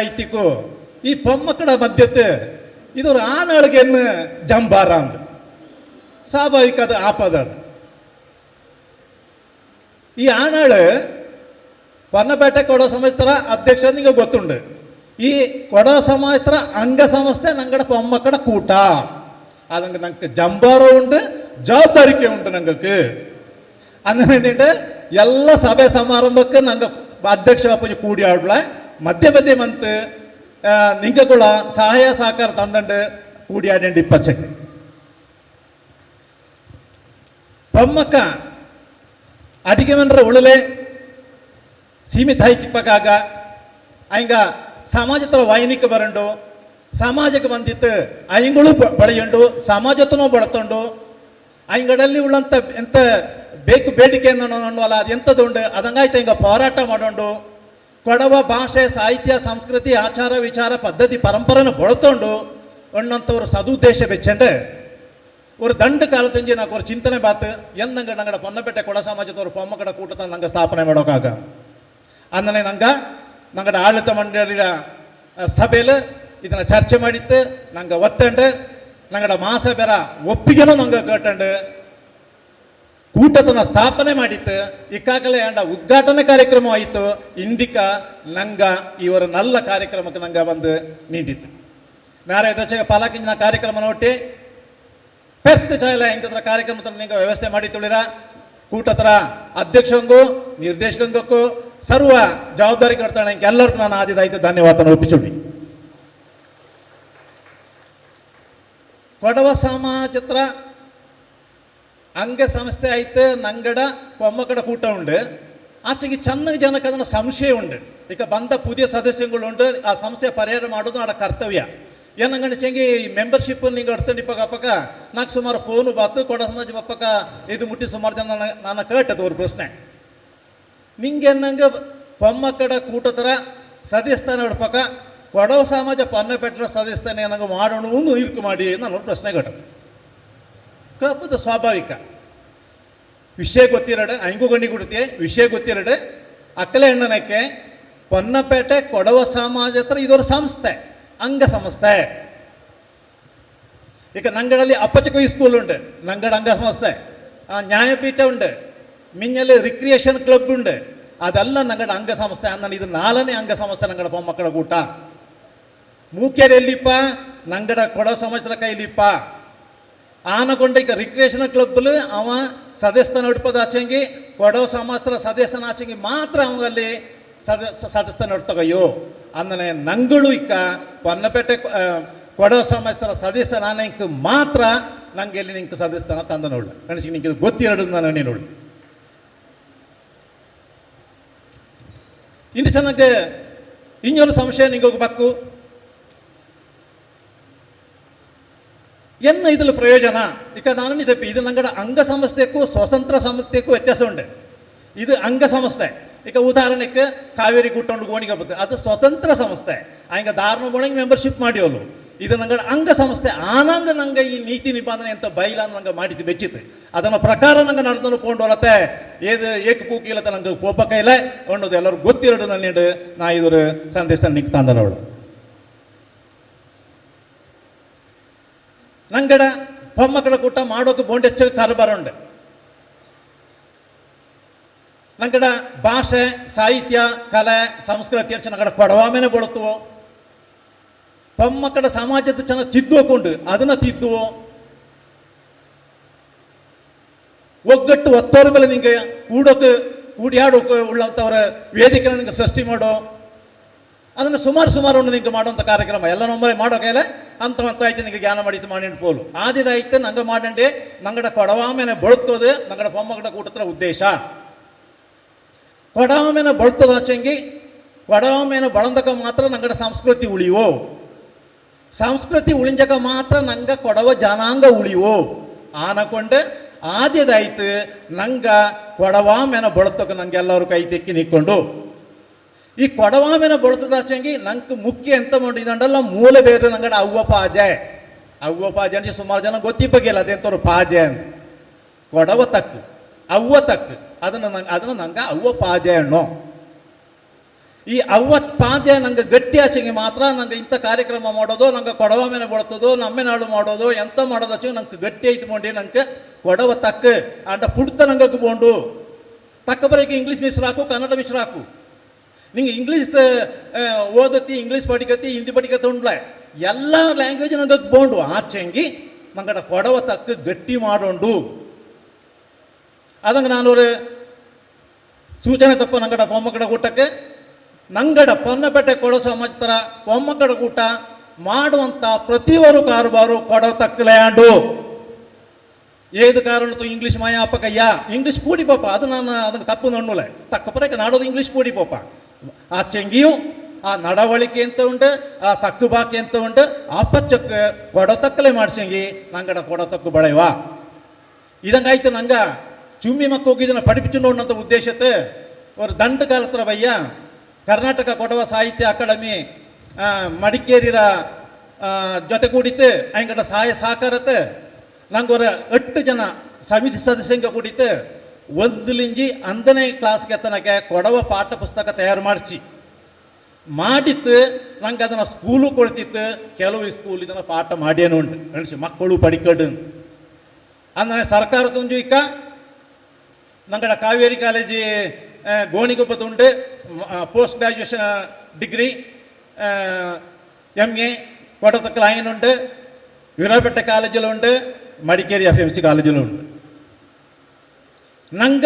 ಆಯ್ತಿಕ್ಕೂ ಈ ಪೊಮ್ಮಕ್ಕಡ ಮಧ್ಯತೆ ಇದೊರು ಆನಳಿಗೆನ್ನು ಜಂಬಾರ ಅಂದ ಸ್ವಾಭಾವಿಕ ಆಪದ ಅದು. ಈ ಆನಾಳು ಪನ್ನಪೇಟೆ ಕೊಡೋ ಸಂಸ್ಥರ ಅಧ್ಯಕ್ಷ ನಿಮಗೆ ಗೊತ್ತುಂಡು ಈ ಕೊಡೋ ಸಂಸ್ಥರ ಅಂಗ ಸಂಸ್ಥೆ ನಂಗಡ ಪೊಮ್ಮಕ್ಕಡ ಕೂಟ. ಅದಂಗ ನಂಗೆ ಜಂಬಾರೋ ಉಂಡು ಜವಾಬ್ದಾರಿಕೆ ಉಂಟು ನಂಗಕ್ಕೆ. ಅಂದ್ರೆ ಎಲ್ಲ ಸಭೆ ಸಮಾರಂಭಕ್ಕೆ ನಂಗೆ ಅಧ್ಯಕ್ಷ ಪೂಜೆ ಕೂಡಿ ಆಡ್ಲ. ಮಧ್ಯ ಮಧ್ಯ ಮಂತ್ ನಿಂಗಗಳ ಸಹಾಯ ಸಹಕಾರ ತಂದಂಡು ಕೂಡಿ ಆಡಂಡು ಇಪ್ಪತ್ತು ಪೊಮ್ಮಕ್ಕ ಅಡಿಗೆ ಮನ್ರ ಉಳಲೆ ಸೀಮಿತ ಹೈಕಿಪ್ಪಗಾಗ ಹಂಗ ಸಮಾಜತ್ರ ವಾಹಿನಿಗೆ ಬರಂಡು, ಸಮಾಜಕ್ಕೆ ಬಂದಿತ್ತು ಅಯ್ಯಗಳು ಬಳೆಯುಂಡು, ಸಮಾಜತನೂ ಬಳತೊಂಡು ಅಯ್ಯಗಳಲ್ಲಿ ಉಳ್ಳಂತ ಎಂತ ಬೇಕು ಬೇಡಿಕೆಯನ್ನು ಅನ್ನುವಲ್ಲ ಅದು ಎಂಥದುಂಡು ಅದಂಗಾಯ್ತು ಹಿಂಗ ಹೋರಾಟ ಮಾಡೋಂಡು ಕೊಡವ ಭಾಷೆ ಸಾಹಿತ್ಯ ಸಂಸ್ಕೃತಿ ಆಚಾರ ವಿಚಾರ ಪದ್ಧತಿ ಪರಂಪರೆನ ಬಳತೊಂಡು ಒಣ್ಣಂತವ್ರು ಸದುದ್ದೇಶ ಬೆಚ್ಚಂಡೆ ஒரு தண்டு காலத்தஞ்சு నాకు ஒரு ಚಿಂತನೆ ಬಾತ್ என்னங்க ನಂಗಡ ಪೊನ್ನಪೇಟೆ ಕೊಡ ಸಮಾಜದವರು ಪೊಮ್ಮಕಡ ಕೂಟದ ನಂಗೆ ಸ್ಥಾಪನೆ ಮಾಡೋಕಾಗ ಅಂದನೆ ನಂಗ ನಂಗಡ ಆಡಳಿತ ಮಂಡಳಿಯ ಸಭೆಯಲ್ಲಿ ಇದನ್ನ ಚರ್ಚೆ ಮಾಡಿತ್ತು ನಂಗೆ ಒತ್ತಂಡು ನಂಗಡ ಮಹಾಸಭೆರ ಒಪ್ಪಿಗೆನೂ ನಂಗೆ ಕೇಟಂಡು ಕೂಟತನ ಸ್ಥಾಪನೆ ಮಾಡಿತ್ತು. ಇಕ್ಕಾಗಲೇ ಅಂಡ ಉದ್ಘಾಟನೆ ಕಾರ್ಯಕ್ರಮ ಆಯಿತು. ಇಂದಿಕ ನಂಗ ಇವರ ನಲ್ಲ ಕಾರ್ಯಕ್ರಮಕ್ಕೆ ನಂಗ ಬಂದು ನಿಂತಿತ್ತು. ನಾರೇ ದಶಕ ಪಾಲಕಿಂಜಿನ ಕಾರ್ಯಕ್ರಮ ನೋಟಿ ಪೆರ್ತ್ ಚಾಯಲ ಇಂಥದ್ರ ಕಾರ್ಯಕ್ರಮ ನಿಂಗೆ ವ್ಯವಸ್ಥೆ ಮಾಡಿ ತುಳಿರ. ಕೂಟತರ ಅಧ್ಯಕ್ಷಂಗೂ, ನಿರ್ದೇಶಕಂಗಕ್ಕೂ ಸರ್ವ ಜವಾಬ್ದಾರಿ ಕೊಡ್ತಾಳೆ. ಎಲ್ಲರಿಗೂ ನಾನು ಆದಿದಾಯ್ತು. ಧನ್ಯವಾದ ಒಪ್ಪಿಸುಡಿ ಕೊಡವ ಸಮಾಜತ್ರ ಅಂಗಸಂಸ್ಥೆ ಐತೆ ನಂಗಡ ಪೊಮ್ಮಕಡ ಕೂಟ ಉಂಡು ಆಚೆಗೆ ಚೆನ್ನಾಗಿ ಜನಕ್ಕೆ ಅದನ್ನು ಸಂಶಯ ಉಂಡು ಈಗ ಬಂದ ಪುದಿಯ ಸದಸ್ಯಗಳುಂಡು ಆ ಸಂಸ್ಥೆ ಪರಿಹಾರ ಮಾಡೋದು ಆಡ ಕರ್ತವ್ಯ ಏನಂಗಣ ಚಂಗಿ ಈ ಮೆಂಬರ್ಶಿಪ್ ನಿಂಗೆ ಹೊಡ್ತೀನಿ ಪಕ್ಕ ಪಕ್ಕ ನಾಲ್ಕು ಸುಮಾರು ಫೋನು ಬಾತು ಕೊಡ ಸಮಾಜ ಬಪ್ಪಕ್ಕ ಇದು ಮುಟ್ಟಿ ಸುಮಾರು ಜನ ನಾನು ಕೇಟದು ಅವ್ರ ಪ್ರಶ್ನೆ ನಿಂಗೆ ಪೊಮ್ಮಕಡ ಪೊಮ್ಮಕ್ಕಡ ಕೂಟ ಥರ ಸದಸ್ಯನ ಕೊಡವ ಸಮಾಜ ಪನ್ನ ಪೆಟ್ಟರ ಸದಸ್ಯನ ಏನಂಗೆ ಮಾಡೋಣ ಇರ್ಕು ಮಾಡಿ ನಾನು ಪ್ರಶ್ನೆ ಕಟ್ಟದು ಕಪ್ಪದ ಸ್ವಾಭಾವಿಕ. ವಿಷಯ ಗೊತ್ತಿರಡೆ ಐಂಗು ಗಂಡಿ ಕೊಡುತ್ತೆ ವಿಷಯ ಗೊತ್ತಿರಡೆ, ಅಕ್ಕಲೆ ಹೆಣ್ಣನಕ್ಕೆ ಪೊನ್ನಪೇಟೆ ಕೊಡವ ಸಮಾಜ ಹತ್ರ ಇದೊಂದು ಸಂಸ್ಥೆ, ಅಂಗ ಸಂಸ್ಥೆ. ಈಗ ನಂಗಡಲ್ಲಿ ಅಪ್ಪಚಕವಿ ಸ್ಕೂಲ್ ಉಂಟು, ನಂಗಡ ಅಂಗ ಸಂಸ್ಥೆ. ನ್ಯಾಯಪೀಠ ಉಂಟು ಮಿಂಜಲ್ಲಿ ರಿಕ್ರಿಯೇಷನ್ ಕ್ಲಬ್ ಉಂಟು. ಅದೆಲ್ಲ ನಂಗಡ ಅಂಗ ಸಂಸ್ಥೆ ಅಂದ ಇದು ನಾಲ್ನೇ ಅಂಗ ಸಂಸ್ಥೆ ನಂಗಡ ಮಕ್ಕಳ ಕೂಟ. ಮೂಕ್ಯರು ಎಲ್ಲಿಪ್ಪ ನಂಗಡ ಕೊಡವ ಸಮಾಜದ ಕೈಲಿಪ್ಪ. ಕ್ಲಬ್ಲು ಅವ ಸದಸ್ಯನ ನಡ್ಪದ ಆಚೆಂಗಿ, ಕೊಡೋ ಸಮಾಸ್ತ್ರ ಸದಸ್ಯನ ಆಚೆಂಗಿ ಮಾತ್ರ ಅವಲ್ಲಿ ಸದ ಸದಸ್ಯ ನಡ್ತಗಯ್ಯೋ ಅಂದನೆ ನಂಗಳು ಇಕ್ಕ ಪೊನ್ನಪೇಟೆ ಕೊಡೋ ಸಮಸ್ತ್ರ ಸದಸ್ಯ ನಾನು ಮಾತ್ರ ನಂಗೆ ಎಲ್ಲಿ ನಿಂಗೆ ಸದಸ್ಯನ ತಂದ ನೋಡು ಕಣಿಸಿ ನಿಂಗೆ ಗೊತ್ತಿ ಗೊತ್ತಿರಡು ನಾನು ನೀನು ನೋಡು. ಇನ್ನು ಚೆನ್ನಾಗಿ ಇನ್ನೊಂದು ಸಂಶಯ ನಿಂಗೆ ಹೋಗ್ಬೇಕು ಎನ್ನ ಇದ್ರ ಪ್ರಯೋಜನ? ಈಗ ನಾನು ಇದೆ ಇದು ನಂಗಡ ಅಂಗ ಸಂಸ್ಥೆಗೂ ಸ್ವತಂತ್ರ ಸಂಸ್ಥೆಗೂ ವ್ಯತ್ಯಾಸ ಉಂಟು. ಇದು ಅಂಗ ಸಂಸ್ಥೆ ಈಗ ಉದಾಹರಣೆಗೆ ಕಾವೇರಿ ಗುಟ್ಟೊಂಡು ಗೋಣಿಗೆ ಬರುತ್ತೆ ಅದು ಸ್ವತಂತ್ರ ಸಂಸ್ಥೆ. ಹಂಗ ದಾರುಣ ಗೋಣಿಗೆ ಮೆಂಬರ್ಶಿಪ್ ಮಾಡಿಯೋಲು. ಇದು ನಂಗಡ ಅಂಗ ಸಂಸ್ಥೆ ಆನಂಗ ನಂಗೆ ಈ ನೀತಿ ನಿಬಂಧನೆ ಅಂತ ಬೈಲ ನಂಗೆ ಮಾಡಿದ್ದು ಬೆಚ್ಚಿತ್ತು. ಅದನ್ನ ಪ್ರಕಾರ ನಂಗೆ ನಡೆದನು ಕೊಂಡು ಹೋಲತ್ತೆ ಏದು ಏಕ ಕೂಕಿಲತ್ತ ನಂಗೆ ಕೋಪ ಕೈಲೆ. ಅನ್ನೋದು ಎಲ್ಲರೂ ಗೊತ್ತಿರೋದು ನನ್ನ ನಾ ಇದ್ರ ಸಂದೇಶ ನಿಕ್ ತಂದನವಳು. ನಂಗಡ ಮೊಮ್ಮಕ್ಕಳ ಕೂಟ ಮಾಡೋಕೆ ಬೋಂಡೆಚ್ಚ ಕಾರುಬಾರ ಉಂಡು ನಂಗಡ ಭಾಷೆ ಸಾಹಿತ್ಯ ಕಲೆ ಸಂಸ್ಕೃತಿ ಹೆಚ್ಚು ನಂಗಡ ಕೊಡವಾಮೇನೆ ಬೋಳುತ್ತುವು ಪೊಮ್ಮಕ್ಕಳ ಸಮಾಜದ ಚೆನ್ನಾಗಿ ತಿದ್ದುವಕೊಂಡು ಅದನ್ನ ತಿದ್ದುವು ಒಗ್ಗಟ್ಟು ಒತ್ತೋರ ಮೇಲೆ ನಿಂಗೆ ಕೂಡೋಕೆ ಕೂಡಿಯಾಡೋಕೆ ಉಳ್ಳಂಥವ್ರ ವೇದಿಕೆ ನಿಂಗೆ ಸೃಷ್ಟಿ ಮಾಡೋ ಅದನ್ನು ಸುಮಾರು ಸುಮಾರು ಒಂದು ನಿಂಗೆ ಮಾಡುವಂಥ ಕಾರ್ಯಕ್ರಮ. ಎಲ್ಲ ನಂಬರೇ ಮಾಡೋ ಕೈಲೆ ಆಯ್ತು ನಿಂಗೆ ಜ್ಞಾನ ಮಾಡಿತು ಮಾಡಿಂಡು ಪೋಲು. ಆದಿದಾಯ್ತು ನಂಗೆ ಮಾಡಂಡೆ ನಂಗಡ ಕೊಡವಾಮೇನೆ ಬಳುತ್ತೋದು ನಂಗಡ ಪೊಮ್ಮಗಡ ಕೂಟತ್ರ ಉದ್ದೇಶ. ಕೊಡವಾಮೇನೆ ಬಳುತ್ತದ ಆಚೆಂಗಿ ಕೊಡವಾಮೇನೆ ಬಳಂದಕ ಮಾತ್ರ ನಂಗಡ ಸಂಸ್ಕೃತಿ ಉಳಿಯೋ ಸಂಸ್ಕೃತಿ ಉಳಿಂಜಕ ಮಾತ್ರ ನಂಗೆ ಕೊಡವ ಜನಾಂಗ ಉಳಿಯೋ ಆನಕೊಂಡು ಆದ್ಯದಾಯ್ತು ನಂಗ ಕೊಡವಾಮೇನ ಬಳುತ್ತಕ ನಂಗೆ ಎಲ್ಲರೂ ಕೈ ತೆಕ್ಕಿ ನಿಕ್ಕೊಂಡು ಈ ಕೊಡವಾಮಿನ ಬಳುತ್ತದಾಚಂಗಿ ನಂಗೆ ಮುಖ್ಯ ಎಂತ ಮಾಡಿದಂಡಲ್ಲ ಮೂಲ ಬೇರೆ ನಂಗಡ ಅವ್ವ ಪಾಜೆ ಅವ್ವ ಪಾಜೆ ಅಂದ್ರೆ ಸುಮಾರು ಜನ ಗೊತ್ತಿಪ್ಪಗಿಲ್ಲ ಅದೆಂತವ್ರು ಪಾಜೆ ಅಂತ. ಕೊಡವ ತಕ್ಕು, ಅವ್ವ ತಕ್ಕು. ಅದನ್ನ ನಂಗೆ ಅದನ್ನ ನಂಗೆ ಅವ್ವ ಪಾಜೆ ಅಣ್ಣು ಈ ಅವ್ವ ಪಾಜೆ ನಂಗೆ ಗಟ್ಟಿ ಆಚೆಗೆ ಮಾತ್ರ ನಂಗೆ ಇಂಥ ಕಾರ್ಯಕ್ರಮ ಮಾಡೋದು, ನಂಗೆ ಕೊಡವ ಮೇಲೆ ಬಳತದು ನಮ್ಮೆ ನಾಡು ಮಾಡೋದು, ಎಂತ ಮಾಡೋದು ಆಚೆಗೆ ನಂಗೆ ಗಟ್ಟಿ ಐತ್ಕೊಂಡು ನಂಗೆ ಕೊಡವ ತಕ್ಕ. ಅಂಡ ಪುಡ್ತ ನಂಗೆ ಬೋಂಡು. ತಕ್ಕ ಬರೀಕೆ ಇಂಗ್ಲೀಷ್ ಮಿಶ್ರಾಕು ಕನ್ನಡ ಮಿಶ್ರಾಕು ನಿಂಗೆ ಇಂಗ್ಲೀಷ್ ಓದತಿ ಇಂಗ್ಲೀಷ್ ಪಡಿಕತಿ, ಹಿಂದಿ ಪಡಿಕತಿ ಉಂಡ್ಲ? ಎಲ್ಲ ಲ್ಯಾಂಗ್ವೇಜ್ ನಂಗೆ ಬೋಂಡು. ಆಚೆಂಗಿ ನಂಗಡ ಕೊಡವ ತಕ್ಕ ಗಟ್ಟಿ ಮಾಡೋಂಡು. ಅದಂಗೆ ನಾನು ஒரு ಸೂಚನೆ ತಪ್ಪ ನಂಗಡ ಬೊಮ್ಮಗಡ ಕೂಟಕ್ಕೆ. ನಂಗಡ ಪೊನ್ನಪೇಟೆ ಕೊಡೋ ಸಮಾಜರ ಬೊಮ್ಮಗಡ ಕೂಟ ಮಾಡುವಂಥ ಪ್ರತಿಯೊರು ಕಾರುಬಾರು ಕೊಡೋ ತಕ್ಕಲೆಯಾಂಡು ഏത് കാരണത്തും ಇಂಗ್ಲೀಷ್ ಮಾಯಾಪಕಯ್ಯ? ಇಂಗ್ಲೀಷ್ ಕೂಡಿ ಪಾಪ. ಅದು ನಾನು ಅದನ್ನು ತಪ್ಪು തപ്പ് ತಕ್ಕ ಪರಕ್ಕೆ ನಾಡೋದು ಇಂಗ್ಲೀಷ್ ಕೂಡಿ ಪಾಪ. ಆ ಚೆಂಗಿಯು ಆ ನಡವಳಿಕೆ ಅಂತ ಉಂಟು, ಆ ತಕ್ಕು ಬಾಕಿ ಅಂತ ಉಂಟು, ಆಪಚ್ಚಕ್ಕೆ ಕೊಡತಕ್ಕಲೆ ಮಾಡ್ಸಂಗಿ ನಂಗಡ ಕೊಡತಕ್ಕು ಬಳೆವಾ ಇದಂಗಾಯ್ತು ನಂಗ ಚುಮ್ಮಿ ಮಕ್ಕ ಹೋಗಿದ್ದನ್ನ ಪಡಿಪಿಚುಂಡೋಣಂತ ಉದ್ದೇಶತೆ ಅವರು ದಂಡ ಕಾಲತ್ರ ಬಯ್ಯ ಕರ್ನಾಟಕ ಕೊಡವ ಸಾಹಿತ್ಯ ಅಕಾಡೆಮಿ ಮಡಿಕೇರಿರ ಜೊತೆ ಕೂಡಿತು ಅಂಗಡ ಸಹಾಯ ಸಹಕಾರತೆ ನಂಗೆ ಎಟ್ಟು ಜನ ಸಮಿತಿ ಸದಸ್ಯಂಗ ಕೂಡಿತು ಒಂದ್ಲಿಂಜಿ ಅಂದನೇ ಕ್ಲಾಸ್ಗೆ ತನಕ ಕೊಡವ ಪಾಠ ಪುಸ್ತಕ ತಯಾರು ಮಾಡಿಸಿ. ಮಾಡಿತ್ತು ನಂಗೆ ಅದನ್ನು ಸ್ಕೂಲು ಕೊಡ್ತಿತ್ತು ಕೆಲವು ಸ್ಕೂಲ್ ಇದನ್ನು ಪಾಠ ಮಾಡ್ಯೇನು ಉಂಟು. ಕಳಿಸಿ ಮಕ್ಕಳು ಪಡಿಕಡು ಅಂದರೆ ಸರ್ಕಾರ ತುಂಜು ಇಕ್ಕ ನಂಗಡ ಕಾವೇರಿ ಕಾಲೇಜಿ ಗೋಣಿಗೊಬ್ಬದ ಉಂಟು. Post graduation degree M A ಕೊಡತಕ್ಕ ಕ್ಲೈನ್ ಉಂಟು. ವಿರಾಪೇಟೆ ಕಾಲೇಜಿಲು ಉಂಟು. ಮಡಿಕೇರಿ ಎಫ್ ಎಂ ಸಿ ಕಾಲೇಜಿಲು ಉಂಟು. ನಂಗ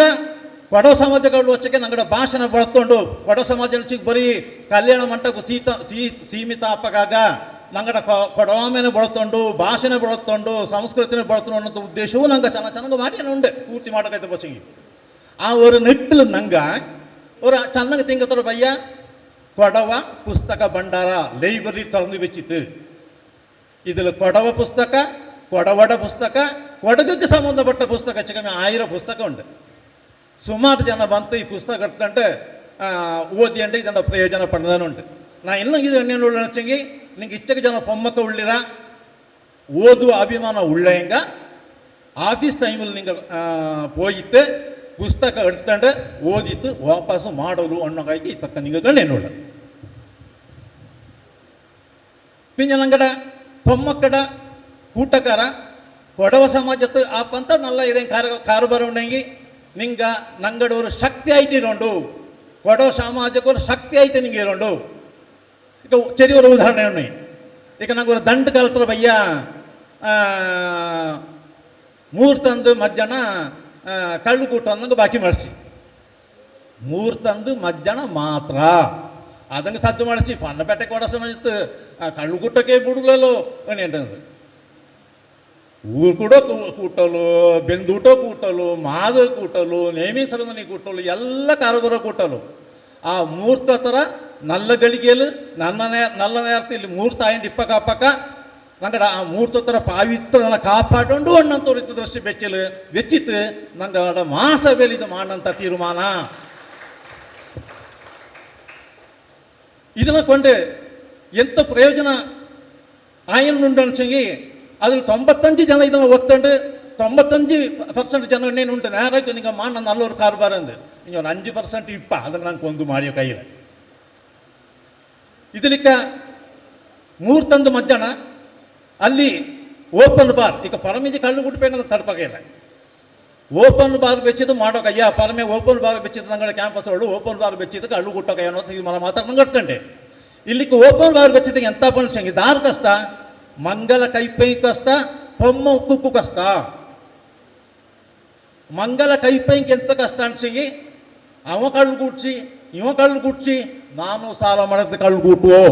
ಬಡ ಸಮಾಜಗಳೊಚ್ಚಿಗೆ ನಂಗಡ ಭಾಷಣ ಬಳಕೊಂಡು ಬಡ ಸಮಾಜ ಬರೀ ಕಲ್ಯಾಣ ಮಂಟಪ ಸೀತ, ಸೀ, ಸೀಮಿತ ಅಪ್ಪಗಾಗ ನಂಗಡ ಕೊಡವಾಮೆನ ಬಳತೊಂಡು ಭಾಷೆನ ಬಳತೊಂಡು ಸಂಸ್ಕೃತಿನ ಬಳತೊಂಡು ಅನ್ನೋ ಉದ್ದೇಶವೂ ನಂಗೆ ಚೆನ್ನಾಗಿ ಚೆನ್ನಾಗಿ ಮಾಡಿ ಉಂಡೆ, ಪೂರ್ತಿ ಮಾಡೋಕೈತೆ ಬಸ್ಸಿಗೆ. ಆ ಒಂದು ನಿಟ್ಟಲು ನಂಗ ஒரு சந்தங்க ತಿಂಗತರ ಭಯ್ಯ ಕೊಡವ ಪುಸ್ತಕ ಭಂಡಾರ ಲೈಬ್ರರಿ ತರಂದು ಬೆಚ್ಚಿತ್ತು. இதில் ಕೊಡವ ಪುಸ್ತಕ కొడవడ ಪುಸ್ತಕ కొడగుకి ಸಂಬಂಧಪಟ್ಟ ಪುಸ್ತಕ చికమే ఆయిర ಪುಸ್ತಕ ಉಂಟು. ಸುಮಾರು ಜನ ಬಂತು ಈ ಪುಸ್ತಕ ಇಡ್ತಂಟು ಓದಿ ಅಂಟೆ ಇದನ್ನ ಪ್ರಯೋಜನ ಪಡೆದನುಂಟು ನಾ ಇಲ್ಲ ಇದು ಎಣ್ಣೆ ಉಳ್ಳ ಹಚ್ಚಂಗಿ ನಿಂಗೆ ಇಷ್ಟಕ್ಕೆ ಜನ ಪೊಮ್ಮಕ್ಕ ಉಳ್ಳಿರ? ಓದುವ ಅಭಿಮಾನ ಉಳ್ಳೆಯಂಗ ಆಫೀಸ್ ಟೈಮಲ್ಲಿ ನಿಂಗೆ ಹೋಗಿತ್ತು ಪುಸ್ತಕ ಎಡ್ತಂಡು ಓದಿತ್ತು ವಾಪಸ್ಸು ಮಾಡೋದು ಈ ತಕ್ಕ ನಿಂಗೆ ಗಣ್ಣೆನ್ನುಳ್ಳ ನೋಡ ಪಿಂಜನಂಗಡ ಪೊಮ್ಮಕ್ಕಡ கூட்டக்கார கொடவ ಸಮಾಜದ ஆப்பந்த நல்லா இதே கார காருபார உண்டங்கி ನಿಂಗೆ ನಂಗಡು ಶಕ್ತಿ ಐತಿ ನೋಡು. ಕೊಡೋ ಸಮಾಜಕ್ಕೆ ಶಕ್ತಿ ಐತಿ ನಿಂಗೆ ನೋಡು. ಈಗ ಚೆರಿ ಉದಾಹರಣೆ ಉಣ್ಣಿ ಈಗ ನಂಗೆ ದಂಡ ಕಲ್ತ್ರ ಭಯ್ಯ ಮೂರು ತಂದು ಮಧ್ಯಾಹ್ನ ಕಳ್ಳು ಕೂಟ ಅಂದಂಗೆ ಬಾಕಿ ಮಾಡಿಸಿ. ಮೂರು ತಂದು ಮಧ್ಯಾಹ್ನ ಮಾತ್ರ. ಅದಂಗೆ ಸದ್ದು ಮಾಡಿಸಿ. ಪಣ್ಣಪೇಟೆ ಕೊಡ ಸಮಾಜತ್ತು ಕಳ್ಳು ಕೂಟಕ್ಕೆ ಬಿಡಲೋ ಏನಂತಂದ್ರೆ ಊರ್ಕುಡೋ ಕೂಟಲು ಬೆಂದೂಟೋ ಕೂಟಲು ಮಾದ ಕೂಟಲು ನೇಮಿಸರದನಿ ಕೂಟಲು ಎಲ್ಲ ಕಾರದೂರ ಕೂಟಲು ಆ ಮೂರ್ತ ಥರ ನಲ್ಲ ಗಳಿಗೆಲು, ನನ್ನ ನಲ್ಲ ಇಲ್ಲಿ ಮೂರ್ತ ಆಯ್ತು ಇಪ್ಪಕ ಅಪ್ಪಕ, ನಂಗಡ ಆ ಮೂರ್ತ ಥರ ಪಾವಿತ್ರನ ಕಾಪಾಡಿಕೊಂಡು ಅಣ್ಣಂತವ್ರು ಇದ್ದ ದೃಷ್ಟಿ ಬೆಚ್ಚಲು ಬೆಚ್ಚಿತ್ತು ನಂಗಡ ಮಹಾಸಭೆಯಲ್ಲಿ ಇದು ಮಾಡಂತ ತೀರ್ಮಾನ. ಇದನ್ನ ಕೊಂಡೆ ಎಂತ ಪ್ರಯೋಜನ ಆಯನ್ ಉಂಡನ್ಸಂಗಿ ಅದ್ರ ತೊಂಬತ್ತಂಜು ಜನ ಇದನ್ನು ஒத்துண்டு ತೊಂಬತ್ತಂಜು ಪರ್ಸೆಂಟ್ ಜನ ಇನ್ನೇನು ಉಂಟು நேராக நீங்கள் ಮಾ ನನ್ನ ஒரு கார்பார் இருந்து நீங்கள் ஒரு ಅಂಜು ಪರ್ಸೆಂಟ್ ಇಪ್ಪ அதுக்கு ನಂಗೆ ಕೊಂದು ಮಾಡಿಯೋ ಕೈಯಿಲ್ಲ. ಇದಲಿಕ್ಕ ಮೂರು ತಂದು ಮಧ್ಯಾಹ್ನ ಅಲ್ಲಿ ಓಪನ್ ಬಾರ್, ಈಗ ಪರಮೇಜಿ ಕಳ್ಳು ಬಿಟ್ಬೇಕಂತ ತಡಪಾಗಿಲ್ಲ ಓಪನ್ ಬಾರ್ ಬೆಚ್ಚಿದ್ದು ಮಾಡೋಕೆ ಅಯ್ಯ ಪರಮೆ ಓಪನ್ ಬಾರ್ ಬೆಚ್ಚಿದ್ದು ನಂಗಡೆ ಕ್ಯಾಂಪಸ್ ಒಳ್ಳು, ಓಪನ್ ಬಾರ್ ಬೆಚ್ಚಿದ್ದು ಕಳ್ಳು ಗುಟ್ಟೋಕೆ ಅನ್ನೋ ಮನ ಮಾತಾಡ್ದಂಗೆ ಕಟ್ಕೊಂಡೆ ಇಲ್ಲಿಗೆ ಓಪನ್ ಬಾರ್ ಬೆಚ್ಚಿದ್ದು ಎಂತ ಪಂಚ ದಾರ್ ಕಷ್ಟ. ಮಂಗಲ ಕೈಪೈ ಕಷ್ಟ ಹೊಮ್ಮ ಉಕ್ಕುಕ್ಕು ಕಷ್ಟ. ಮಂಗಲ ಕೈಪೈಂಕ್ ಎಂತ ಕಷ್ಟ ಅನ್ಸಂಗಿ, ಅವ ಕಳ್ಳು ಗುಡ್ಸಿ, ಇವ ಕಳ್ಳು ಗುಡ್ಸಿ, ನಾನು ಸಾಲ ಮಾಡಿದ ಕಳ್ಳು ಗುಟ್ಟುವೋ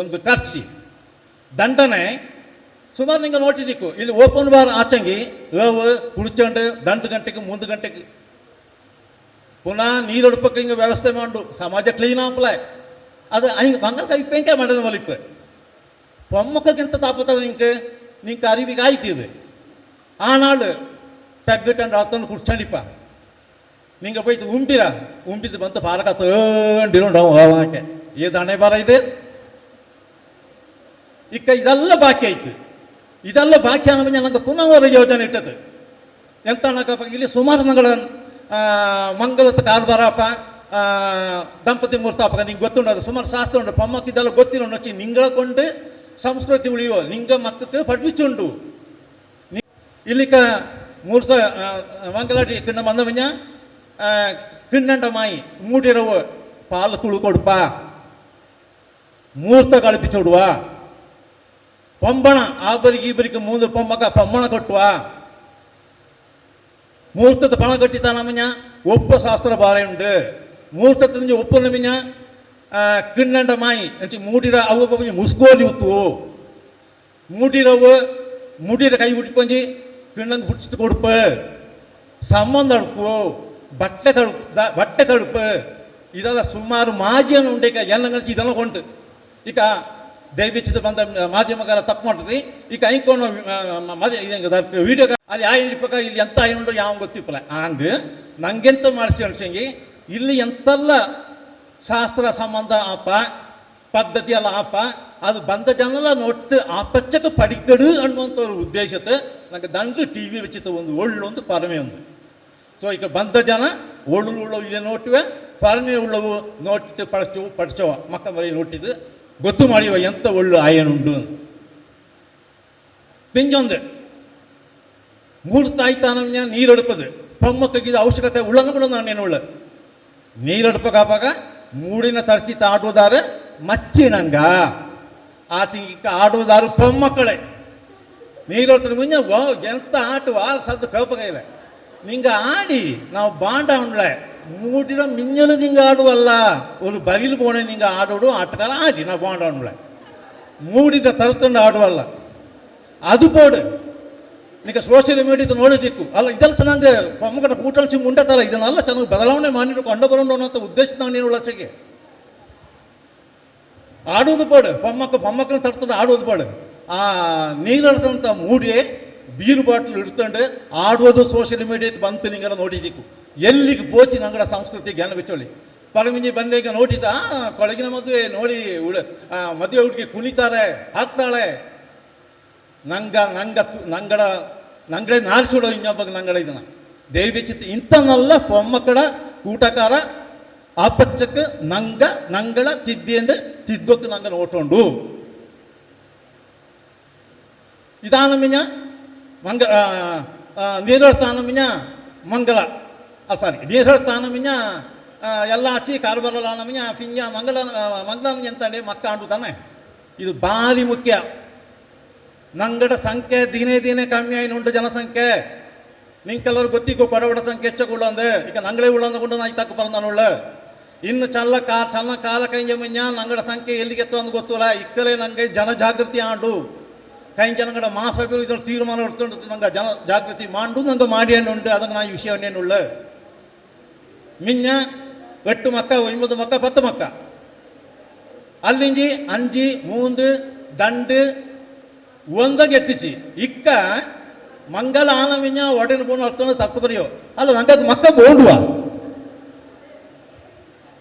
ಒಂದು ಖರ್ಚಿ. ದಂಡನೆ, ಸುಮಾರು ನಿಂಗೆ ನೋಟಿದಿಕ್ಕು, ಇಲ್ಲಿ ಓಪನ್ ಬಾರ್ ಆಚಂಗಿ, ಲವ್ ಕುಡಿಸ್ಕೊಂಡು ದಂಡು ಗಂಟೆಗೆ, ಮುಂದು ಗಂಟೆಗೆ. ಪುನಃ ನೀರು ಹಿಂಗೆ ವ್ಯವಸ್ಥೆ ಮಾಡು, ಸಮಾಜ ಕ್ಲೀನ್ ಆಗ್ಲೇ ಅದು ಹಿಂಗೆ ಮಂಗಲ ಕೈಪೈಂಕೆ ಮಾಡಿದ ಮಲಿಪ್ಪು പൊമ്മക്കൊക്കെ താപ്പത്തത് നിങ്ങൾക്ക് നിങ്ങൾക്ക് ಇದು. ಆನಾಳ ಟಗ್ಗಟಂಡು ಹತ್ತೊಂದು ಕುಡ್ಸಣಿಪ್ಪ ನಿಂಗೆ ಹೋಯ್ತು ಉಂಬಿರ ಉಂಬಿದ್ದು ಬಂತು ಪಾರಕ ತಗೊಂಡಿರೋಣ ಹೋಗಕ್ಕೆ ಇದು ಹಣೆ ಬರ ಇದು? ಇಕ್ಕ ಇದೆಲ್ಲ ಬಾಕಿ ಆಯ್ತು. ಇದೆಲ್ಲ ಬಾಕಿ ಅನ್ನೋ ನಂಗೆ ಪುನಃ ಅವರ ಯೋಜನೆ ಇಟ್ಟದು ಎಂತ ಅನ್ನಕಪ್ಪ ಇಲ್ಲಿ ಸುಮಾರು ನಂಗಳ ಮಂಗಲದ ಕಾರ್ಬಾರಪ್ಪ ದಂಪತಿ ಮುರ್ತಾಪಕ ನಿಂಗೆ ಗೊತ್ತುಂಡು ಸುಮಾರು ಶಾಸ್ತ್ರ ಉಂಡು. ಪಮ್ಮಕ್ಕಿದೆಲ್ಲ ಗೊತ್ತಿರೋಣ ನಿಂಗಳ ಕೊಂಡು ಸಂಸ್ಕೃತಿ ಉಳಿಯೋ ನಿಂಗ ಮಕ್ಕಕ್ಕೆ ಪಡ್ಬಿಚುಂಡು ಇಲ್ಲಿಕ ಮೂರ್ಸ ಮಂಗಲಾಟಿ ಕಿಣ್ಣ ಮಂದವಂಜ ಕಿಣ್ಣಂಡಮಾಯಿ ಮೂಡಿರವು ಪಾಲು ಕುಳು ಕೊಡುಪ ಮೂರ್ತ ಕಳಿಪಿಚುಡುವ ಪೊಂಬಣ ಆಬರಿಗೆ ಇಬ್ಬರಿಗೆ ಮೂಂದು ಪೊಮ್ಮಕ ಪೊಮ್ಮಣ ಕಟ್ಟುವ ಮೂರ್ತದ ಪಣ ಕಟ್ಟಿತಾನಮ್ಮഞ്ഞ ഒപ്പ് ശാസ്ത്ര പാറയുണ്ട് മൂർത്തത്തിൽ ഒപ്പ് നമ്മ kënënda ಮಾಯಿ nanti muti ಅವ ಬಗೆ panji musgoli utu ಕೈ ra awu muti ra ಕೊಡುಪ ಸಂಬಂಧ ಹಡ್ಕು ಬಟ್ಟೆ ತಳ್ಕು ಬಟ್ಟೆ ತಳುಪ ಇದೆಲ್ಲ ಸುಮಾರು ಮಾಧ್ಯಮ ಉಂಟು ಈಗ ಎಲ್ಲ ಗಂಟೆ ಇದೆಲ್ಲ ಕೊಂಟು. ಈಗ ದಯವಿಚ್ಚಿದ ಬಂದ ಮಾಧ್ಯಮಗಾರ ತಪ್ಪು ಮಾಡ್ತದೆ. ಈಗ ಐಕೊಂಡು ಮದ್ಯ ವೀಡಿಯೋ ಅಲ್ಲಿ ಆ ಇಪ್ಪಕ ಇಲ್ಲಿ ಎಂತ ಆಯ್ತು ಯಾವ ಗೊತ್ತಿಪ್ಪಲ್ಲ ಆಂಗ್ ನಂಗೆಂತ ಮಾಡಿಸಿ ಅನ್ಸಂಗಿ, ಇಲ್ಲಿ ಎಂತೆಲ್ಲ ಶಾಸ್ತ್ರ ಸಂಬಂಧ ಆಪ ಪದ್ಧತಿಯಲ್ಲ ಆಪ, ಅದು ಬಂದ ಜನಲ್ಲ ನೋಡ್ತು ಆಪಚ್ಚಕ ಪಡಿಗಡು ಅನ್ನುವಂಥವ್ರ ಉದ್ದೇಶತೆ ನಂಗೆ ದಂಡು ಟಿ ವಿ ವಚಿತ ಒಂದು ಒಳ್ಳೊಂದು ಪರಮೆ ಒಂದು. ಸೊ ಈಗ ಬಂದ ಜನ ಒಳ್ಳು ಉಳ್ಳವು ಇಲ್ಲಿ ನೋಟಿವೆ ಪರಮೆ ಉಳ್ಳವು ನೋಟಿತು ಪಡಿಸ್ತೇವು ಪಡಿಸೋ ಮಕ್ಕಳ ಮರಿ ನೋಟಿದ್ದು ಗೊತ್ತು ಮಾಡಿವ, ಎಂತ ಒಳ್ಳು ಆಯನುಂಡು ಪಿಂಜೊಂದು ಮೂರು ತಾಯಿ ತಾನವ್ಯ ನೀರಡುಪದು ಪೊಮ್ಮಕ್ಕಿದ ಅವಶ್ಯಕತೆ, ಉಳ್ಳಂಗ ಬಿಡೋದು ನಾನೇನು ಉಳ್ಳ ನೀರಡುಪಕ್ಕಾಪಾಗ ಮೂಡಿನ ತರ್ಕಿತ ಆಡುವುದಾರೆ ಮಚ್ಚಿನಂಗ ಆಚೆ ಆಡುವುದಾರು ಪೊಮ್ಮಕ್ಕಳೆ. ನೀರೋತನ ಮುಂಜೆ ವಾವ್ ಎಂತ ಆಟ ವಾರ ಸದ್ದು ಕಲ್ಪಗೈಲ ನಿಂಗ ಆಡಿ, ನಾವು ಬಾಂಡ ಉಂಡ್ಲೆ. ಮೂಡಿನ ಮಿಂಜಲು ನಿಂಗ ಆಡುವಲ್ಲ. ಒಂದು ಬಗಿಲು ಬೋಣೆ ನಿಂಗ ಆಡೋಡು, ಆಟಗಾರ ಆಡಿ ನಾವು ಬಾಂಡ ಉಂಡ್ಲೆ. ತರತಂಡು ಆಡುವಲ್ಲ. ಅದು ಬೋಡು ನಿಂಗೆ ಸೋಷಿಯಲ್ ಮೀಡಿಯಾ ನೋಡಿದಿಕ್ಕು ಅಲ್ಲ, ಇದೆಲ್ಲ ಚೆನ್ನಾಗಿ ಪಮ್ಮಗಡ ಕೂಟಲ್ಸಿ ಮುಂಡೆ ತರ ಇದನ್ನೆಲ್ಲ ಚೆನ್ನಾಗಿ ಬದಲಾವಣೆ ಮಾಡಿ ಕೊಂಡ ಬರೋಣ ಅನ್ನೋ ಉದ್ದೇಶದ ನೀನು ಉಳಸಕ್ಕೆ ಆಡೋದು ಪಾಡು ಪಮ್ಮಕ್ಕ ಪಮ್ಮಕ್ಕನ ತಡ್ಕೊಂಡು ಆಡೋದು ಪಾಡು. ಆ ನೀರಾಡ್ತಂಥ ಮೂಡಿ ಬೀರು ಬಾಟ್ಲು ಹಿಡ್ಕೊಂಡು ಆಡೋದು ಸೋಷಿಯಲ್ ಮೀಡಿಯಾದ ಬಂತು ನಿಂಗೆಲ್ಲ ನೋಡಿದಿಕ್ಕು ಎಲ್ಲಿಗೆ ಬೋಚಿ ನಂಗಡ ಸಂಸ್ಕೃತಿ ಜ್ಞಾನ ಬಿಚ್ಚೋಳಿ ಪರಮಿಂಜಿ ಬಂದೇಗ ನೋಡಿದ ಕೊಳಗಿನ ಮದುವೆ ನೋಡಿ ಉಳ ಮದುವೆ ಹುಡುಗಿ ಕುಣಿತಾರೆ ಹಾಕ್ತಾಳೆ. ನಂಗ ನಂಗ ನಂಗಡ ನಂಗಡೆ ನಾರಿಸೋಡು ಇನ್ನೊಬ್ಬ ನಂಗಡ ಇದನ್ನ. ದೇವಿಚಿತ್ ಇಂಥನೆಲ್ಲ ಪೊಮ್ಮಕ್ಕಡ ಊಟಕಾರ ಆಪಚ್ಚಕ್ಕೆ ನಂಗ, ನಂಗಳ ತಿದ್ದಿಯಂಡು ತಿದ್ದೊಕ್ಕೆ ನಂಗ ನೋಟೊಂಡು ಇದಾನಮಿನ ಮಂಗ ನೀರಳ್ತಾನಮಿನ ಮಂಗಲ ಸಾರಿ ನೀರಳ್ತಾನಮಿನ ಎಲ್ಲ ಹಚ್ಚಿ ಕಾರ್ಬರಲಾನಮಿನ ಪಿಂಜ ಮಂಗಲ ಮಂಗಲಮಿನ ಅಂತಂಡೆ ಮಕ್ಕ ಆಂಡು ತಾನೆ. ಇದು ಭಾರಿ ಮುಖ್ಯ. ನಂಗಡ ಸಂಖ್ಯೆ ದಿನೇ ದಿನೇ ಕಮ್ಮಿ ಆಯ್ನುಂಟು ಜನಸಂಖ್ಯೆ. ನಿಂಕೆಲ್ಲರೂ ಗೊತ್ತಿಕ್ಕು ಪಡವಡ ಸಂಖ್ಯೆ ಹೆಚ್ಚುಕೊಳ್ಳಂದು ಈಗ ನಂಗಳೇ ಉಳ್ಳಂದುಕೊಂಡು ನಾ ಇತ್ತಕ್ಕೆ ಬರಂದಾನುಳ್ಳ ಇನ್ನು ಚಲ್ಲ ಕಾ ಚನ್ನ ಕಾಲ ಕೈಂಜ ಮುಂಜ ನಂಗಡ ಸಂಖ್ಯೆ ಎಲ್ಲಿಗೆತ್ತು ಅಂತ ಗೊತ್ತಿಲ್ಲ. ಇಕ್ಕಲೇ ನಂಗೆ ಜನ ಜಾಗೃತಿ ಆಂಡು. ಕೈಂಜ ನಂಗಡ ಮಾಸ ಇದ್ರ ತೀರ್ಮಾನ ಹೊಡ್ಕೊಂಡು ನಂಗೆ ಜನ ಜಾಗೃತಿ ಮಾಡು, ನಂಗೆ ಮಾಡಿ ಉಂಟು ಅದಕ್ಕೆ ನಾ ಈ ವಿಷಯ ಉಳ್ಳ ಮಿನ್ನ ಎಟ್ಟು ಮಕ್ಕ, ಒಂಬತ್ತು ಮಕ್ಕ, ಪತ್ತು ಮಕ್ಕ. ಅಲ್ಲಿಂಜಿ, ಅಂಜಿ, ಮೂಂದು, ದಂಡು ಒಂದಾಗ ಎತ್ತಿಚಿ ಇಕ್ಕ ಮಂಗಲ ಆನವಿನ ಒಡೆನ ಬೋನು ಹತ್ತನ ಬರೆಯೋ ಅಲ್ಲ ನಂಗದ ಮಕ್ಕ ಬೋಂಡುವ?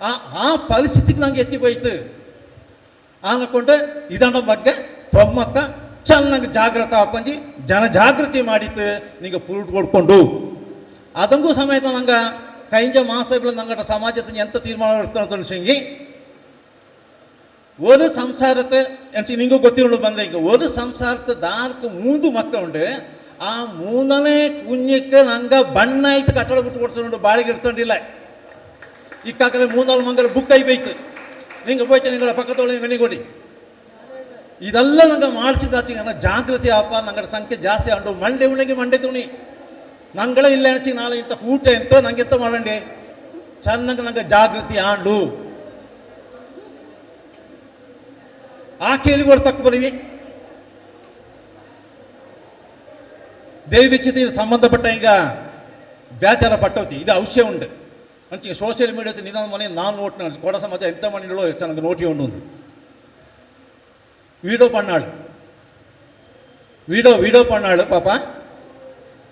ಆ ಆ ಪರಿಸ್ಥಿತಿಗೆ ನಂಗೆ ಎತ್ತಿ ಹೋಯ್ತು ಆನಕೊಂಡು ಇದನ್ನ ಬಗ್ಗೆ ಬೊಮ್ಮಕ್ಕ ಚೆನ್ನಾಗಿ ಜಾಗ್ರತ ಜನ ಜಾಗೃತಿ ಮಾಡಿತ್ತು, ನಿಂಗೆ ಪುರುಟ್ ಕೊಡ್ಕೊಂಡು. ಅದಂಗೂ ಸಮೇತ ನಂಗೆ ಕೈಂಜ ಮಾಸ ನಂಗಟ ಸಮಾಜದ ಎಂತ ತೀರ್ಮಾನ ಇರ್ತಾನೆ ತಿಳಿಸಿ. ஒரு சம்சாரத்தை எனக்கு நீங்கள் கொத்திக்கொண்டு வந்தீங்க ஒரு சம்சாரத்தை தாருக்கு மூந்து மக்கள் உண்டு ಆ ಮೂನನೇ ಕುಂಜಕ್ಕೆ ನಂಗೆ ಬಣ್ಣ ಆಯ್ತು ಕಟ್ಟಡ ಬಿಟ್ಟು ಕೊಡ್ತೀನಿ ನೋಡಿ ಬಾಳಿಗೆ ಇಡ್ತೊಂಡಿಲ್ಲ ಇಕ್ಕಾಕಲೆ ಮೂನಾಲ್ ಮಂಗಲ ಬುಕ್ ಐಬೇಕು ನಿಂಗೆ ಹೋಯ್ತು ನಿಂಗಳ ಪಕ್ಕದೊಳಗೆ ಮನೆಗೊಡಿ ಇದೆಲ್ಲ ನಂಗೆ ಮಾಡ್ಸಿದಾಚಿ ನನ್ನ ಜಾಗೃತಿ ಆಪ ನಂಗಡ ಸಂಖ್ಯೆ ಜಾಸ್ತಿ ಅಂಡು ಮಂಡೆ ಉಣಿಗೆ ಮಂಡೆ ತುಣಿ ನಂಗಳ ಇಲ್ಲ ಅಣಚಿ ನಾಳೆ ಇಂಥ ಊಟ ಎಂತ ನಂಗೆ ಎಂತ ಮಾಡಂಡೆ ಚೆನ್ನಾಗಿ ನಂಗೆ ಜಾಗೃತಿ ಆಂಡು ಆ ಕೇಳಿಗಳು ತಕ್ಕ ಬರೀವಿ ದೇವಿಚಿತ ಇದು ಸಂಬಂಧಪಟ್ಟ ಈಗ ಬ್ಯಾಚಾರ ಪಟ್ಟೋತಿ ಇದು ಅವಶ್ಯ ಉಂಟು ಅಂಚೆ ಸೋಷಿಯಲ್ ಮೀಡಿಯಾದ ನಿನ್ನ ಮನೆ ನಾನು ನೋಟ್ ಕೊಡ ಸಮಾಜ ಎಂತ ಮನೆಗಳೋ ಚೆನ್ನಾಗಿ ನೋಟಿ ಉಂಡು ಒಂದು వీడియో పన్నాడు వీడియో వీడియో పన్నాడు పాప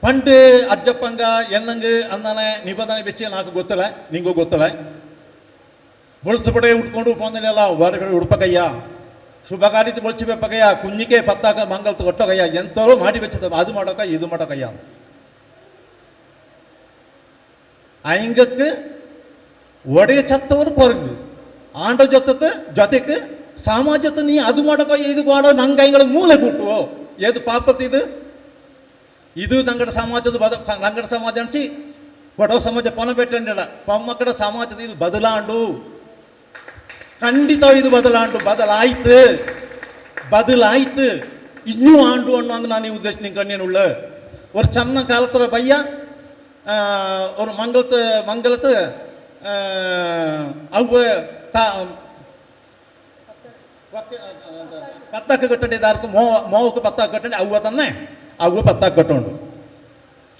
ಪಂಡು ಅಜ್ಜಪ್ಪಂಗ ಎನ್ನಂಗ ಅಂದಾನೆ ನಿಬಂಧನೆ ಬೆಚ್ಚಿ ನಾಲ್ಕು ಗೊತ್ತಲ್ಲ ನಿಂಗೂ ಗೊತ್ತಲ್ಲ ಬುಳತು ಬಡೆ ಉಟ್ಕೊಂಡು ಪೋಂದನೆಲ್ಲ ಹೊರಗಡೆ శుభకార్యత ముడిచిపెప్పకయ్యా కుഞ്ഞിకే పత్తాక మంగళతో కొట్టకయ్యా ఎంతలో మాటి వచ్చేదా అది మాడక ఇది మాడకయ్యా ஐங்கக்கு ಒಡೆಯ ಚತ್ತವರು ಪೊರಗು ಆಂಡ ಜೊತೆ ಜೊತೆಗೆ ಸಾಮಾಜತೆ ನೀ ಅದು ಮಾಡಕೋ ಇದು ಮಾಡೋ ನಂಗೆ ಐಗಳು ಮೂಲೆ ಬಿಟ್ಟುವೋ ಏದು ಪಾಪತ್ ಇದು? ಇದು ನಂಗಡ ಸಮಾಜದ ಬದ ನಂಗಡ ಸಮಾಜ ಅನ್ಸಿ ಬಡವ ಸಮಾಜ ಪೊನ ಬೆಟ್ಟಂಡ ಪಮ್ಮಕ್ಕಡ ಸಮಾಜದ ಇದು ಬದಲಾಂಡು. ಖಂಡಿತ ಇದು ಬದಲಾಂಡು ಬದಲಾಯ್ತು ಬದಲಾಯ್ತು ಇನ್ನೂ ಆಂಡು ಅನ್ನೋ ನಾನು ಈ ಉದ್ದೇಶ ನಿಂಗೆ ಕಣ್ಣೇನುಳ್ಳ ஒரு சன்ன காலத்துல பையா ஆஹ், ஒரு மங்களத்து மங்களத்து ஆஹ், அவங்க தா ಪತ್ತಾಕ ಕಟ್ಟಡಿದಾರ್ಕು ಮೋ ಮೋವಕ್ಕೆ ಪತ್ತಾಕ ಕಟ್ಟಂಡಿ ಅವ್ವ ತನ್ನೆ ಅವ್ವ ಪತ್ತಾಕ ಕಟ್ಟುಂಡು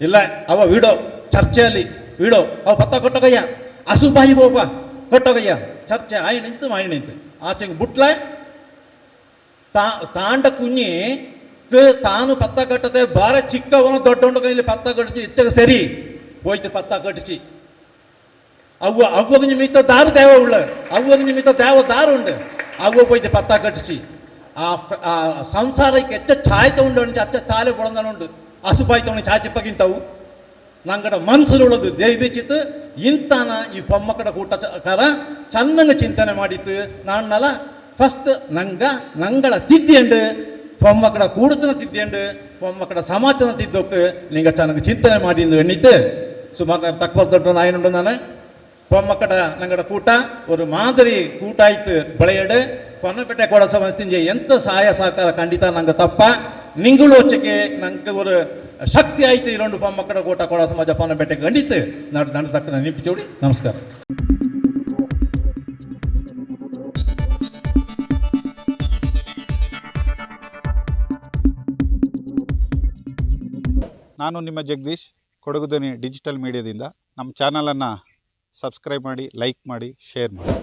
ಇಲ್ಲ ಅವ ವಿಡೋ ಚರ್ಚೆಯಲ್ಲಿ ವಿಡೋ ಅವ ಪತ್ತ ಕೊಟ್ಟೋಗಯ್ಯ ಅಸುಬಾಯಿ ಬೋಪ ಕೊಟ್ಟೋಗಯ್ಯ ಚರ್ಚೆ ಆಯ್ಣಿಂತು ಆಯ್ಣಿಂತು ಆಚೆಗೆ ಬುಟ್ಲೆ ತಾ ತಾಂಡ ಕುഞ്ഞಿ ತಾನು ಪತ್ತ ಕಟ್ಟದೆ ಬಾರ ಚಿಕ್ಕವನು ದೊಡ್ಡವನ ಕೈಲಿ ಪತ್ತ ಕಟ್ಟಿಸಿ ಹೆಚ್ಚಗೆ ಸರಿ ಹೋಯ್ತು ಪತ್ತ ಕಟ್ಟಿಸಿ ಅವ್ವ ಅವ್ವದ ನಿಮಿತ್ತ ದಾರು ದೇವ ಉಳ್ಳ ಅವ್ವದ ನಿಮಿತ್ತ ದೇವ ದಾರು ಉಂಡು ಅವ್ವ ಹೋಯ್ತು ಪತ್ತ ಕಟ್ಟಿಸಿ ಆ ಸಂಸಾರಕ್ಕೆ ಹೆಚ್ಚು ಛಾಯ್ತ ಉಂಡು ಅಚ್ಚ ಚಾಲೆ ಕೊಳಂದನುಂಡು ಹಸುಪಾಯ್ತವನು ಚಾಚಿಪ್ಪಗಿಂತವು ನಂಗಡ ಮನ್ಸಲೊಳದು ದಯವಿಚಿತು ಇಂತಾನ ಈ ಪೊಮ್ಮಕಡ ಕೂಟ ಕರ ಚೆನ್ನಾಗಿ ಚಿಂತನೆ ಮಾಡಿತ್ತು ನಾನ್ನಲ ಫಸ್ಟ್ ನಂಗ ನಂಗಳ ತಿದ್ದಿಯಂಡು பொம்மக்கட கூடத்தின தித்தேண்டு பொம்மக்கட சமாச்சன தித்தோக்கு நீங்கள் சனக்கு சிந்தனை மாட்டிந்து எண்ணிட்டு சுமார் தக்கவர் தொட்டு நாயனுண்டு நான் பொம்மக்கட நங்கட கூட்ட ஒரு மாதிரி கூட்டாய்த்து பிளையடு பொன்னப்பேட்டை கூட சமஸ்திஞ்ச எந்த சாய சாக்கார கண்டித்தா நாங்கள் தப்பா நீங்களும் வச்சுக்கு நாங்கள் ஒரு ಶಕ್ತಿ ಐತೆ ಇರೊಂದು ಮಕ್ಕಳ ಕೋಟ ಕೋಡ ಸಮಾಜ ಬೆಟ್ಟ ಖಂಡಿತ ನಾಡು ದಂಡ ತಕ್ಕ ನಿಂಪಿಚೋಡಿ ನಮಸ್ಕಾರ. ನಾನು ನಿಮ್ಮ ಜಗದೀಶ್ ಕೊಡಗು ಡಿಜಿಟಲ್ ಮೀಡಿಯಾದಿಂದ. ನಮ್ಮ ಚಾನಲನ್ನು ಸಬ್ಸ್ಕ್ರೈಬ್ ಮಾಡಿ, ಲೈಕ್ ಮಾಡಿ, ಶೇರ್ ಮಾಡಿ.